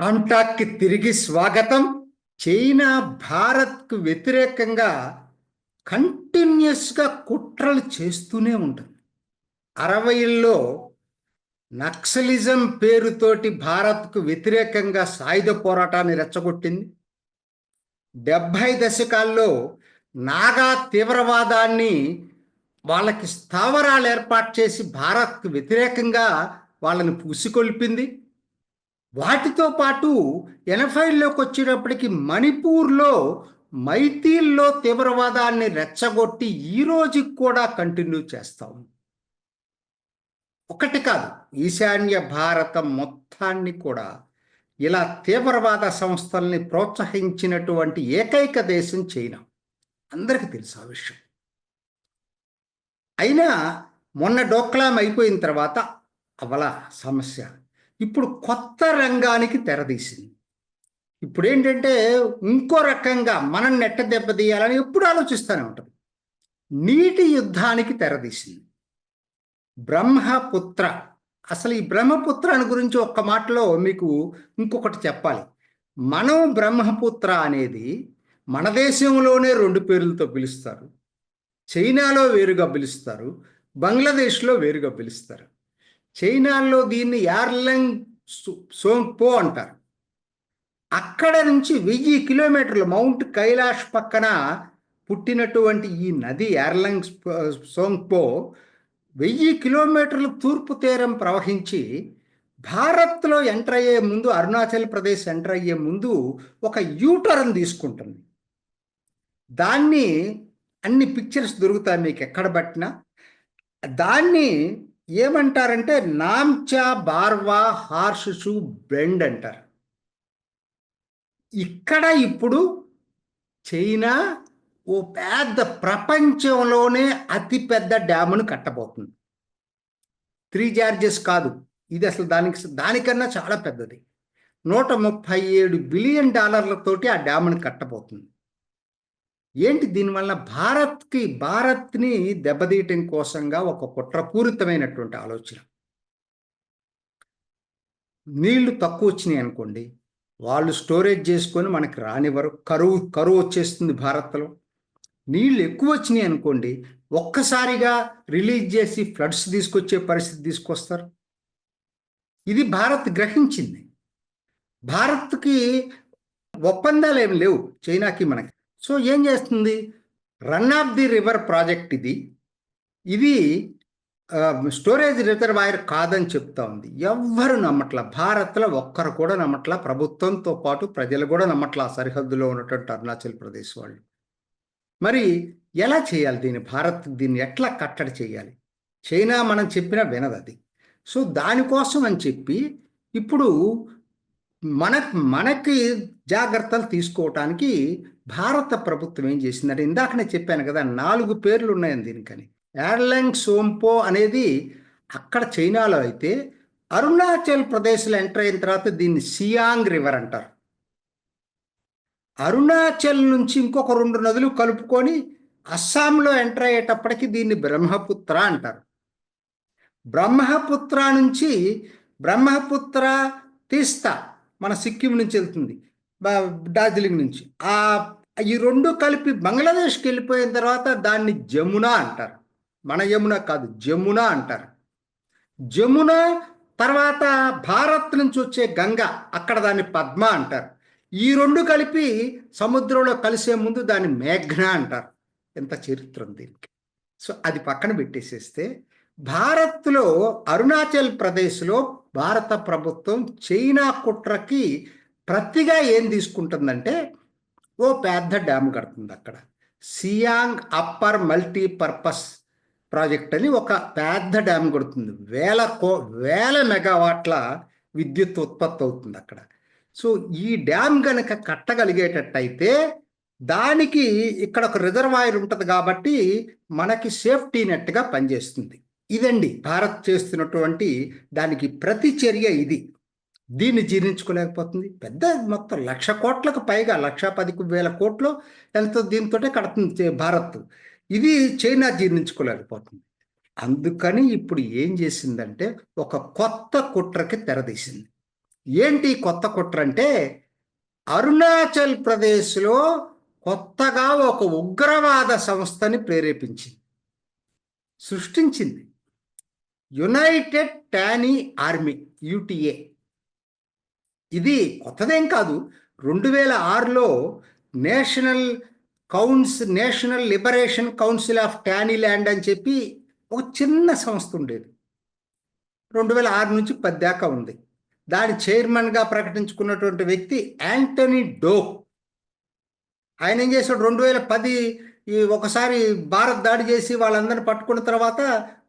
కాంటాక్ట్కి తిరిగి స్వాగతం. చైనా భారత్కు వ్యతిరేకంగా కంటిన్యూస్గా కుట్రలు చేస్తూనే ఉంటుంది. అరవైల్లో నక్సలిజం పేరుతోటి భారత్కు వ్యతిరేకంగా సాయుధ పోరాటాన్ని రెచ్చగొట్టింది. డెబ్భై దశకాల్లో నాగా తీవ్రవాదాన్ని వాళ్ళకి స్థావరాలు ఏర్పాటు చేసి భారత్కు వ్యతిరేకంగా వాళ్ళని పుసికొల్పింది. వాటితో పాటు ఎనభైలోకి వచ్చేటప్పటికి మణిపూర్లో మైతీల్లో తీవ్రవాదాన్ని రెచ్చగొట్టి ఈ రోజుకి కూడా కంటిన్యూ చేస్తాం. ఒకటి కాదు ఈశాన్య భారతం మొత్తాన్ని కూడా ఇలా తీవ్రవాద సంస్థల్ని ప్రోత్సహించినటువంటి ఏకైక దేశం చైనా. అందరికీ తెలుసు ఆ విషయం. అయినా మొన్న డోక్లాం అయిపోయిన తర్వాత అవల సమస్య ఇప్పుడు కొత్త రంగానికి తెరదీసింది. ఇప్పుడు ఏంటంటే ఇంకో రకంగా మనం నెట్ట దెబ్బతీయాలని ఎప్పుడు ఆలోచిస్తూనే ఉంటుంది నీటి యుద్ధానికి తెరదీసింది. బ్రహ్మపుత్ర. అసలు ఈ బ్రహ్మపుత్ర అని గురించి ఒక్క మాటలో మీకు ఇంకొకటి చెప్పాలి. మనం బ్రహ్మపుత్ర అనేది మన దేశంలోనే రెండు పేర్లతో పిలుస్తారు. చైనాలో వేరుగా పిలుస్తారు. బంగ్లాదేశ్లో వేరుగా పిలుస్తారు. చైనాలో దీన్ని యార్లంగ్ సోంగ్పో అంటారు. అక్కడ నుంచి వెయ్యి కిలోమీటర్లు మౌంట్ కైలాష్ పక్కన పుట్టినటువంటి ఈ నది యార్లంగ్ సోంగ్పో వెయ్యి కిలోమీటర్లు తూర్పు తీరం ప్రవహించి భారత్లో ఎంటర్ అయ్యే ముందు అరుణాచల్ ప్రదేశ్ ఎంటర్ అయ్యే ముందు ఒక యూటర్న్ తీసుకుంటుంది. దాన్ని అన్ని పిక్చర్స్ దొరుకుతాయి మీకు ఎక్కడ పట్టినా. దాన్ని ఏమంటారంటే నామ్చా బార్వా హార్షుషు బెండ్ అంటారు. ఇక్కడ ఇప్పుడు చైనా ఓ పెద్ద ప్రపంచంలోనే అతి పెద్ద డ్యామును కట్టబోతుంది. త్రీ జార్జెస్ కాదు. ఇది అసలు దానికి దానికన్నా చాలా పెద్దది. నూట ముప్పై ఏడు బిలియన్ డాలర్లతోటి ఆ డ్యామును కట్టబోతుంది. ఏంటి దీనివల్ల భారత్కి భారత్ని దెబ్బతీయటం కోసంగా ఒక కుట్రపూరితమైనటువంటి ఆలోచన? నీళ్ళు తక్కువ వచ్చినాయి అనుకోండి వాళ్ళు స్టోరేజ్ చేసుకొని మనకి రానివ్వరు. కరువు కరువు వచ్చేస్తుంది భారత్లో. నీళ్ళు ఎక్కువ వచ్చినాయి అనుకోండి ఒక్కసారిగా రిలీజ్ చేసి ఫ్లడ్స్ తీసుకొచ్చే పరిస్థితి తీసుకొస్తారు. ఇది భారత్ గ్రహించింది. భారత్కి ఒప్పందాలు ఏమి లేవు. చైనాకి మనకి. సో ఏం చేస్తుంది? Run of the river project ఇది. ఇది స్టోరేజ్ రిజర్వాయర్ కాదని చెప్తా ఉంది. ఎవ్వరు నమ్మట్ల భారత్లో ఒక్కరు కూడా నమ్మట్ల ప్రభుత్వంతో పాటు ప్రజలు కూడా నమ్మట్ల సరిహద్దులో ఉన్నటువంటి అరుణాచల్ ప్రదేశ్ వాళ్ళు. మరి ఎలా చేయాలి దీన్ని? భారత్ దీన్ని ఎట్లా కట్టడి చేయాలి? చైనా మనం చెప్పినా వినదు అది. సో దానికోసం అని చెప్పి ఇప్పుడు మన మనకి జాగ్రత్తలు తీసుకోవటానికి భారత ప్రభుత్వం ఏం చేసిందంటే ఇందాకనే చెప్పాను కదా నాలుగు పేర్లు ఉన్నాయని దీనికని. ఎయిర్లైన్ సోంపో అనేది అక్కడ చైనాలో అయితే అరుణాచల్ ప్రదేశ్లో ఎంటర్ అయిన తర్వాత దీన్ని సియాంగ్ రివర్ అంటారు. అరుణాచల్ నుంచి ఇంకొక రెండు నదులు కలుపుకొని అస్సాంలో ఎంటర్ అయ్యేటప్పటికి దీన్ని బ్రహ్మపుత్ర అంటారు. బ్రహ్మపుత్ర నుంచి బ్రహ్మపుత్ర తీస్తా మన సిక్కిం నుంచి వెళ్తుంది. డార్జిలింగ్ నుంచి. ఆ ఈ రెండు కలిపి బంగ్లాదేశ్కి వెళ్ళిపోయిన తర్వాత దాన్ని జమున అంటారు. మన యమున కాదు జమున అంటారు. జమున తర్వాత భారత్ నుంచి వచ్చే గంగ అక్కడ దాన్ని పద్మ అంటారు. ఈ రెండు కలిపి సముద్రంలో కలిసే ముందు దాన్ని మేఘ్న అంటారు. ఎంత చరిత్ర ఉంది దీనికి. సో అది పక్కన పెట్టేసేస్తే భారత్లో అరుణాచల్ ప్రదేశ్లో భారత ప్రభుత్వం చైనా కుట్రకి ప్రతిగా ఏం తీసుకుంటుందంటే ఓ పెద్ద డ్యామ్ కడుతుంది అక్కడ. సియాంగ్ అప్పర్ మల్టీపర్పస్ ప్రాజెక్ట్ అని ఒక పెద్ద డ్యామ్ కొడుతుంది. వేల కో వేల మెగావాట్ల విద్యుత్ ఉత్పత్తి అవుతుంది అక్కడ. సో ఈ డ్యామ్ కనుక కట్టగలిగేటట్టయితే దానికి ఇక్కడ ఒక రిజర్వాయర్ ఉంటుంది కాబట్టి మనకి సేఫ్టీ నెట్గా పనిచేస్తుంది. ఇదండి భారత్ చేస్తున్నటువంటి దానికి ప్రతి చర్య ఇది. దీన్ని జీర్ణించుకోలేకపోతుంది. పెద్ద మొత్తం లక్ష కోట్లకు పైగా లక్ష పది వేల కోట్లు ఎంతో దీంతో కడుతుంది భారత్. ఇది చైనా జీర్ణించుకోలేకపోతుంది. అందుకని ఇప్పుడు ఏం చేసిందంటే ఒక కొత్త కుట్రకి తెరదీసింది. ఏంటి కొత్త కుట్ర అంటే అరుణాచల్ ప్రదేశ్లో కొత్తగా ఒక ఉగ్రవాద సంస్థని ప్రేరేపించింది. సృష్టించింది. United Tani army UTA. ఇది కొత్తదేం కాదు. రెండు వేల ఆరులో national council national liberation council of land అని చెప్పి ఒక చిన్న సంస్థ ఉండేది. రెండు వేల ఆరు నుంచి పది దాకా ఉంది. దాని చైర్మన్గా ప్రకటించుకున్నటువంటి వ్యక్తి యాంటనీ డో. ఆయన ఏం చేశాడు? రెండు వేల పది ఈ ఒకసారి భారత్ దాడి చేసి వాళ్ళందరిని పట్టుకున్న తర్వాత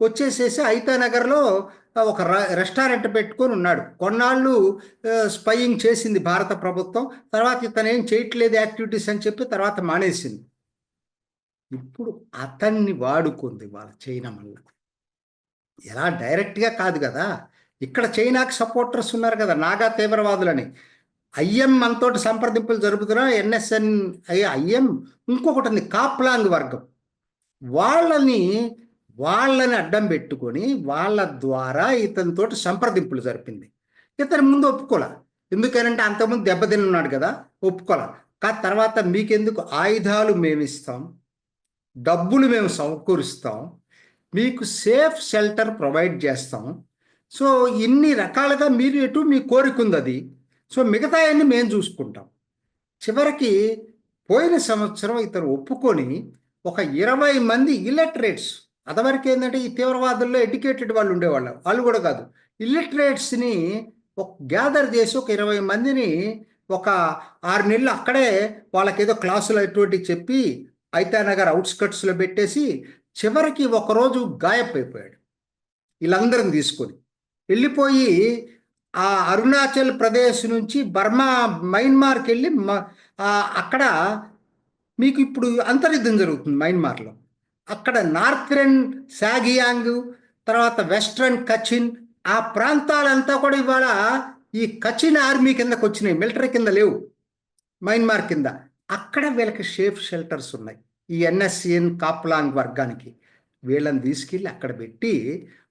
వచ్చేసేసి ఐతానగర్లో ఒక రెస్టారెంట్ పెట్టుకొని ఉన్నాడు. కొన్నాళ్ళు స్పయింగ్ చేసింది భారత ప్రభుత్వం. తర్వాత ఇతను ఏం చేయట్లేదు యాక్టివిటీస్ అని చెప్పి తర్వాత మానేసింది. ఇప్పుడు అతన్ని వాడుకుంది వాళ్ళ చైనా మళ్ళీ. ఎలా డైరెక్ట్గా కాదు కదా. ఇక్కడ చైనాకి సపోర్టర్స్ ఉన్నారు కదా నాగా తీవ్రవాదులని. ఐఎం మనతోటి సంప్రదింపులు జరుపుతున్నా ఎన్ఎస్ఎన్ ఐఎం ఇంకొకటి ఉంది కాప్లాంగ్ వర్గం. వాళ్ళని వాళ్ళని అడ్డం పెట్టుకొని వాళ్ళ ద్వారా ఇతనితోటి సంప్రదింపులు జరిపింది. ఇతని ముందు ఒప్పుకోలే. ఎందుకనంటే అంతకుముందు దెబ్బతిన్నాడు కదా ఒప్పుకోలే. కా తర్వాత మీకెందుకు ఆయుధాలు మేము ఇస్తాం డబ్బులు మేము సమకూరుస్తాం మీకు సేఫ్ షెల్టర్ ప్రొవైడ్ చేస్తాం. సో ఇన్ని రకాలుగా మీరు ఎటు మీ కోరిక ఉంది అది సో మిగతా అన్ని మేము చూసుకుంటాం. చివరికి పోయిన సంవత్సరం ఇతను ఒప్పుకొని ఒక ఇరవై మంది ఇల్లటరేట్స్ అదవరకు ఏంటంటే ఈ తీవ్రవాదుల్లో ఎడ్యుకేటెడ్ వాళ్ళు ఉండేవాళ్ళు వాళ్ళు కూడా కాదు ఇల్లిటరేట్స్ని ఒక గ్యాదర్ చేసి ఒక ఇరవై మందిని ఒక ఆరు నెలలు అక్కడే వాళ్ళకి ఏదో క్లాసులు అటువంటి చెప్పి ఐతానగర్ అవుట్స్కట్స్లో పెట్టేసి చివరికి ఒకరోజు గాయపైపోయాడు వీళ్ళందరిని తీసుకొని వెళ్ళిపోయి ఆ అరుణాచల్ ప్రదేశ్ నుంచి బర్మా మయన్మార్కి వెళ్ళి అక్కడ మీకు ఇప్పుడు అంతర్యుద్ధం జరుగుతుంది మైన్మార్లో. అక్కడ నార్థరన్ సాగియాంగ్ తర్వాత వెస్ట్రన్ కచిన్ ఆ ప్రాంతాలంతా కూడా ఇవాళ ఈ కచిన్ ఆర్మీ కిందకు వచ్చినాయి మిలిటరీ కింద లేవు మయన్మార్ కింద. అక్కడ వీళ్ళకి షేఫ్ షెల్టర్స్ ఉన్నాయి ఈ ఎన్ఎస్సిఎన్ కాప్లాంగ్ వర్గానికి. వీళ్ళని తీసుకెళ్ళి అక్కడ పెట్టి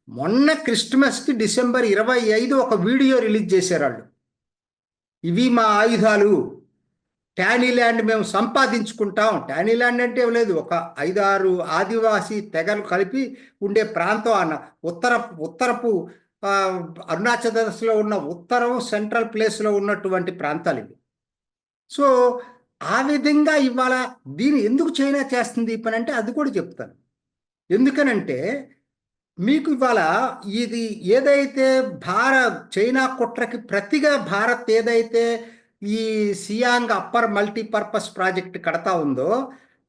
మొన్న క్రిస్మస్కి డిసెంబర్ ఇరవై ఐదు ఒక వీడియో రిలీజ్ చేశారు వాళ్ళు ఇవి మా ఆయుధాలు. ల్యాండ్ మేము సంపాదించుకుంటాం. ల్యాండ్ అంటే లేదు ఒక ఐదారు ఆదివాసీ తెగలు కలిపి ఉండే ప్రాంతం అన్న. ఉత్తర ఉత్తరపు అరుణాచల్ ప్రదేశ్లో ఉన్న ఉత్తరం సెంట్రల్ ప్లేస్లో ఉన్నటువంటి ప్రాంతాలు ఇవి. సో ఆ విధంగా ఇవాళ దీన్ని ఎందుకు చైనా చేస్తుంది ఈ పని అంటే అది కూడా చెప్తాను. ఎందుకనంటే మీకు ఇవాళ ఇది ఏదైతే భారత్ చైనా కుట్రకి ప్రతిగా భారత్ ఏదైతే ఈ సియాంగ్ అప్పర్ మల్టీపర్పస్ ప్రాజెక్ట్ కడతా ఉందో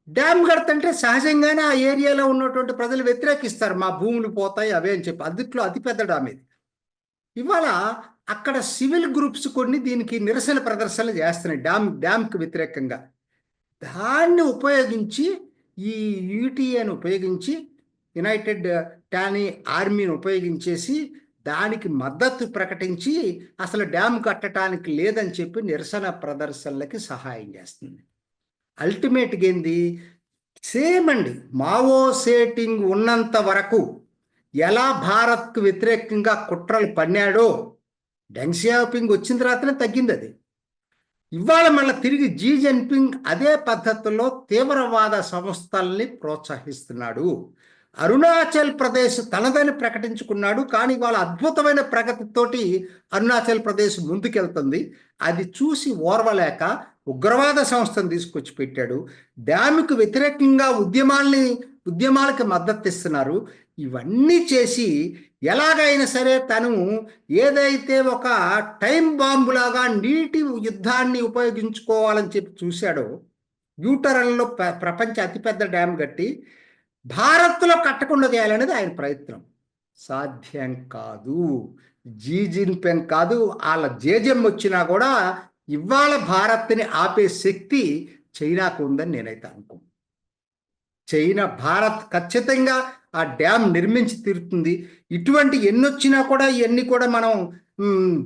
డ్యామ్ కడతంటే సహజంగానే ఆ ఏరియాలో ఉన్నటువంటి ప్రజలు వ్యతిరేకిస్తారు మా భూములు పోతాయి అవే అని చెప్పి. అదిట్లో అతిపెద్ద డ్యామ్ ఇది. ఇవాళ అక్కడ సివిల్ గ్రూప్స్ కొన్ని దీనికి నిరసన ప్రదర్శనలు చేస్తున్నాయి డ్యామ్ డ్యామ్కి వ్యతిరేకంగా. దాన్ని ఉపయోగించి ఈ యూటీఏని ఉపయోగించి యునైటెడ్ టానీ ఆర్మీని ఉపయోగించేసి దానికి మద్దతు ప్రకటించి అసలు డ్యామ్ కట్టడానికి లేదని చెప్పి నిరసన ప్రదర్శనలకి సహాయం చేస్తుంది. అల్టిమేట్గా ఏంది? సేమ్ అండి. మావో సేటింగ్ ఉన్నంత వరకు ఎలా భారత్కు వ్యతిరేకంగా కుట్రలు పన్నాడో డెంగ్సియాపింగ్ వచ్చిన తర్వాతనే తగ్గింది అది. ఇవాళ మళ్ళీ తిరిగి జీ జిన్పింగ్ అదే పద్ధతిలో తీవ్రవాద సంస్థల్ని ప్రోత్సహిస్తున్నాడు. అరుణాచల్ ప్రదేశ్ తనదని ప్రకటించుకున్నాడు కానీ వాళ్ళ అద్భుతమైన ప్రగతితోటి అరుణాచల్ ప్రదేశ్ ముందుకెళ్తుంది. అది చూసి ఓర్వలేక ఉగ్రవాద సంస్థను తీసుకొచ్చి పెట్టాడు. డ్యాముకు వ్యతిరేకంగా ఉద్యమాల్ని ఉద్యమాలకి మద్దతు ఇస్తున్నారు. ఇవన్నీ చేసి ఎలాగైనా సరే తను ఏదైతే ఒక టైం బాంబులాగా నీటి యుద్ధాన్ని ఉపయోగించుకోవాలని చెప్పి చూశాడో యూటరన్లో ప్రపంచ అతిపెద్ద డ్యామ్ కట్టి భారత్లో కట్టకుండా చేయాలనేది ఆయన ప్రయత్నం. సాధ్యం కాదు. జీ జిన్పింగ్ కాదు. వాళ్ళ జేజెం వచ్చినా కూడా ఇవాళ భారత్ని ఆపే శక్తి చైనాకు ఉందని నేనైతే అనుకో చైనా భారత్ ఖచ్చితంగా ఆ డ్యామ్ నిర్మించి తీరుతుంది. ఇటువంటి ఎన్నొచ్చినా కూడా ఇవన్నీ కూడా మనం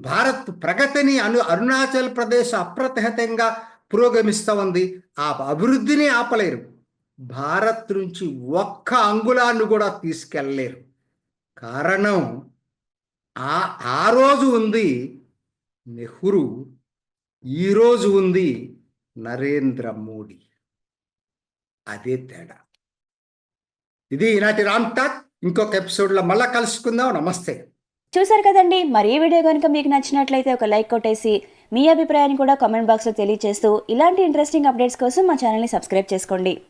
భారత్ ప్రగతిని అను అరుణాచల్ ప్రదేశ్ అప్రతిహతంగా పురోగమిస్తూ ఉంది. ఆ అభివృద్ధిని ఆపలేరు. భారత్ నుంచి ఒక్క అంగుళాన్ని కూడా తీసుకెళ్ళలేరు కారణం ఆ ఆ రోజు ఉంది నెహ్రూ ఈరోజు ఉంది నరేంద్ర మోడీ. అదే తేడా. ఇది ఈనాటి రామ్ టాక్. ఇంకొక ఎపిసోడ్లో మళ్ళా కలుసుకుందాం. నమస్తే. చూసారు కదండి. మరి ఈ వీడియో కనుక మీకు నచ్చినట్లయితే ఒక లైక్ కొట్టేసి మీ అభిప్రాయాన్ని కూడా కామెంట్ బాక్స్లో తెలియజేస్తూ ఇలాంటి ఇంట్రెస్టింగ్ అప్డేట్స్ కోసం మా ఛానల్ని సబ్స్క్రైబ్ చేసుకోండి.